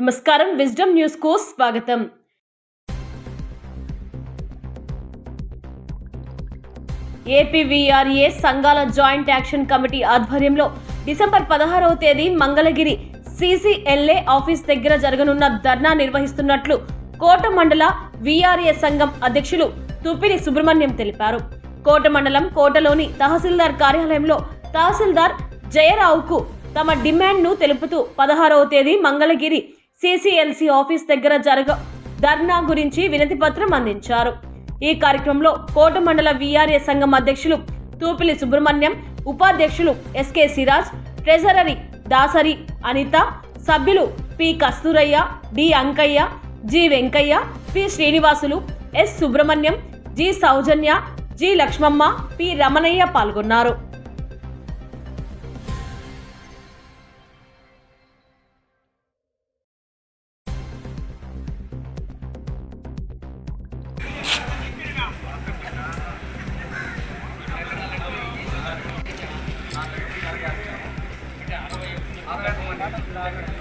నమస్కారం. విజ్డమ్ న్యూస్కు స్వాగతం. ఏపీవీఆర్ఏ సంఘాల జాయింట్ యాక్షన్ కమిటీ ఆధ్వర్యంలో డిసెంబర్ పదహారవ తేదీ మంగళగిరి సీసీఎల్ఏ ఆఫీస్ దగ్గర జరగనున్న ధర్నా నిర్వహిస్తున్నట్లు కోట మండల వీఆర్ఏ సంఘం అధ్యక్షులు తుపిరి సుబ్రహ్మణ్యం తెలిపారు. కోట మండలం కోటలోని తహసీల్దార్ కార్యాలయంలో తహసీల్దార్ జయరావుకు తమ డిమాండ్ను తెలుపుతూ పదహారవ తేదీ మంగళగిరి సిసిఎల్సి ఆఫీస్ దగ్గర జరగ ధర్నా గురించి వినతి పత్రం అందించారు. ఈ కార్యక్రమంలో కోట మండల విఆర్ఏ సంఘం అధ్యక్షులు తూపిలి సుబ్రహ్మణ్యం ఉపాధ్యక్షులు ఎస్కే సిరాజ్ ట్రెజరరీ దాసరి అనిత సభ్యులు P Kasturaiah D Ankaiah G Venkaiah P Srinivasulu S Subrahmanyam G Sowjanya G Lakshmamma P Ramanaiah పాల్గొన్నారు.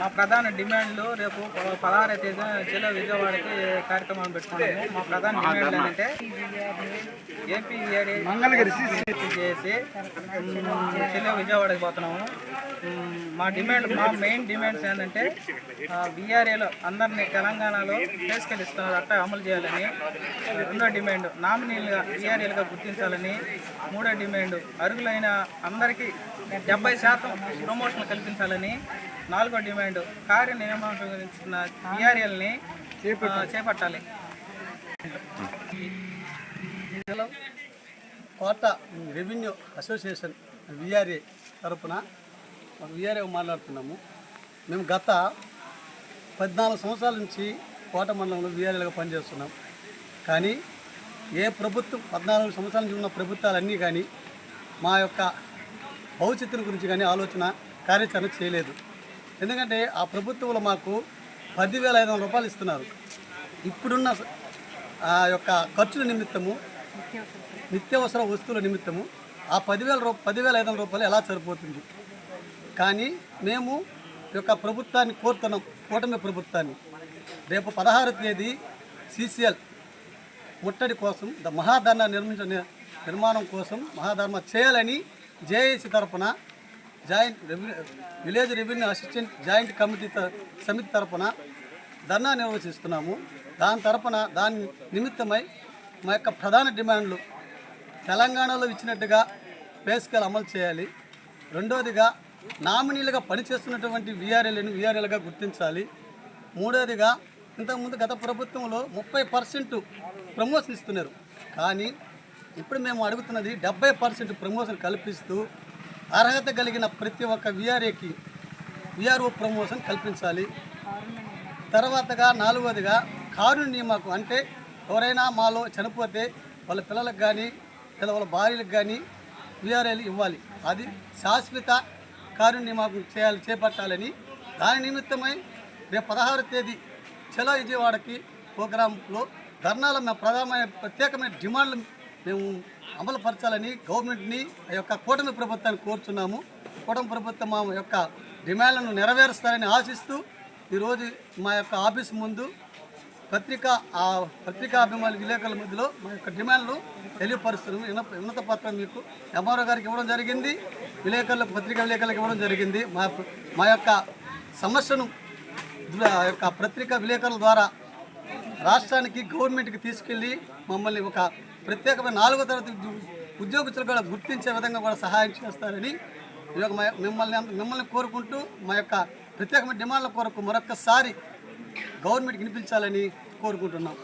మా ప్రధాన డిమాండ్లు రేపు పదహారవ తేదీ జిల్లా విజయవాడకి కార్యక్రమం పెట్టుకున్నాము మా ప్రధాన డిమాండ్లు ఏంటంటే ఏపీ మంగళగిరి చేసి జిల్లా విజయవాడకి పోతున్నాము. మా డిమాండ్ మా మెయిన్ డిమాండ్స్ ఏంటంటే బీఆర్ఏలో అందరినీ తెలంగాణలో తీసుకెళ్ళిస్తున్నారు అట్లా అమలు చేయాలని. రెండో డిమాండ్ నామినీలుగా బీఆర్ఏలుగా గుర్తించాలని. మూడో డిమాండ్ అర్హులైన అందరికీ డెబ్బై శాతం ప్రమోషన్లు కల్పించాలని. నాలుగో డిమాండ్. కార్యనిర్వహణ గురించిన బీఆర్ఏల్ని చేపట్టాలి. కోట రెవెన్యూ అసోసియేషన్ విఆర్ఏ తరపున విఆర్ఏ మాట్లాడుతున్నాము. మేము గత పద్నాలుగు సంవత్సరాల నుంచి కోట మండలంలో విఆర్ఏలుగా పనిచేస్తున్నాం. కానీ ఏ ప్రభుత్వం పద్నాలుగు సంవత్సరాల నుంచి ఉన్న ప్రభుత్వాలన్నీ కానీ మా యొక్క భవిష్యత్తుల గురించి కానీ ఆలోచన కార్యాచరణ చేయలేదు. ఎందుకంటే ఆ ప్రభుత్వంలో మాకు పదివేల ఐదు వందల రూపాయలు ఇస్తున్నారు. ఇప్పుడున్న ఆ యొక్క ఖర్చుల నిమిత్తము నిత్యావసర వస్తువుల నిమిత్తము ఆ పదివేల రూ పదివేల ఐదు వందల రూపాయలు ఎలా సరిపోతుంది? కానీ మేము యొక్క ప్రభుత్వాన్ని కోరుతున్నాం కూటమి ప్రభుత్వాన్ని. రేపు పదహారు తేదీ సీసీఎల్ ముట్టడి కోసం ద మహాధర్నా నిర్మించ నిర్మాణం కోసం మహాధర్మ చేయాలని జేఏసీ తరఫున joint village revenue assistant joint committee త- సమితి తరపున ధర్నా నిర్వహిస్తున్నాము. దాని తరపున దాని నిమిత్తమై మా యొక్క ప్రధాన డిమాండ్లు తెలంగాణలో ఇచ్చినట్టుగా పే స్కేల్ అమలు చేయాలి. రెండోదిగా నామినీలుగా పనిచేస్తున్నటువంటి వీఆర్ఎల్ని వీఆర్ఎల్గా గుర్తించాలి. మూడోదిగా ఇంతకుముందు గత ప్రభుత్వంలో ముప్పై పర్సెంట్ ప్రమోషన్ ఇస్తున్నారు. కానీ ఇప్పుడు మేము అడుగుతున్నది డెబ్బై పర్సెంట్ ప్రమోషన్ కల్పిస్తూ అర్హత కలిగిన ప్రతి ఒక్క వీఆర్ఏకి వీఆర్ఓ ప్రమోషన్ కల్పించాలి. తర్వాతగా నాలుగవదిగా కారు నియమకు అంటే ఎవరైనా మాలో చనిపోతే వాళ్ళ పిల్లలకు కానీ లేదా వాళ్ళ భార్యలకు కానీ వీఆర్ఏలు ఇవ్వాలి. అది శాశ్వత కారు నియామకం చేయాలి చేపట్టాలని దాని నిమిత్తమై రేపు పదహారు తేదీ చలో విజయవాడకి ప్రోగ్రాంలో ధర్నాల ప్రధానమైన ప్రత్యేకమైన డిమాండ్లు మేము అమలుపరచాలని గవర్నమెంట్ని ఆ యొక్క కూటమి ప్రభుత్వాన్ని కోరుచున్నాము. కూటమి ప్రభుత్వం మా యొక్క డిమాండ్లను నెరవేరుస్తారని ఆశిస్తూ ఈరోజు మా యొక్క ఆఫీస్ ముందు పత్రిక ఆ పత్రికా అభిమానుల విలేకరుల మధ్యలో మా యొక్క డిమాండ్లు తెలియపరుస్తున్నాము. ఉన్నత పత్రం మీకు ఎంఆర్ఓ గారికి ఇవ్వడం జరిగింది విలేకరులకు పత్రికా విలేకరులకు ఇవ్వడం జరిగింది. మా మా యొక్క సమస్యను ఆ యొక్క పత్రికా విలేకరుల ద్వారా రాష్ట్రానికి గవర్నమెంట్కి తీసుకెళ్ళి మమ్మల్ని ఒక ప్రత్యేకమైన నాలుగో తరగతి ఉద్యోగస్తులు కూడా గుర్తించే విధంగా కూడా సహాయం చేస్తారని ఈ యొక్క మా- మిమ్మల్ని మిమ్మల్ని కోరుకుంటూ మా యొక్క ప్రత్యేకమైన డిమాండ్ల కొరకు మరొక్కసారి గవర్నమెంట్కి వినిపించాలని కోరుకుంటున్నాం.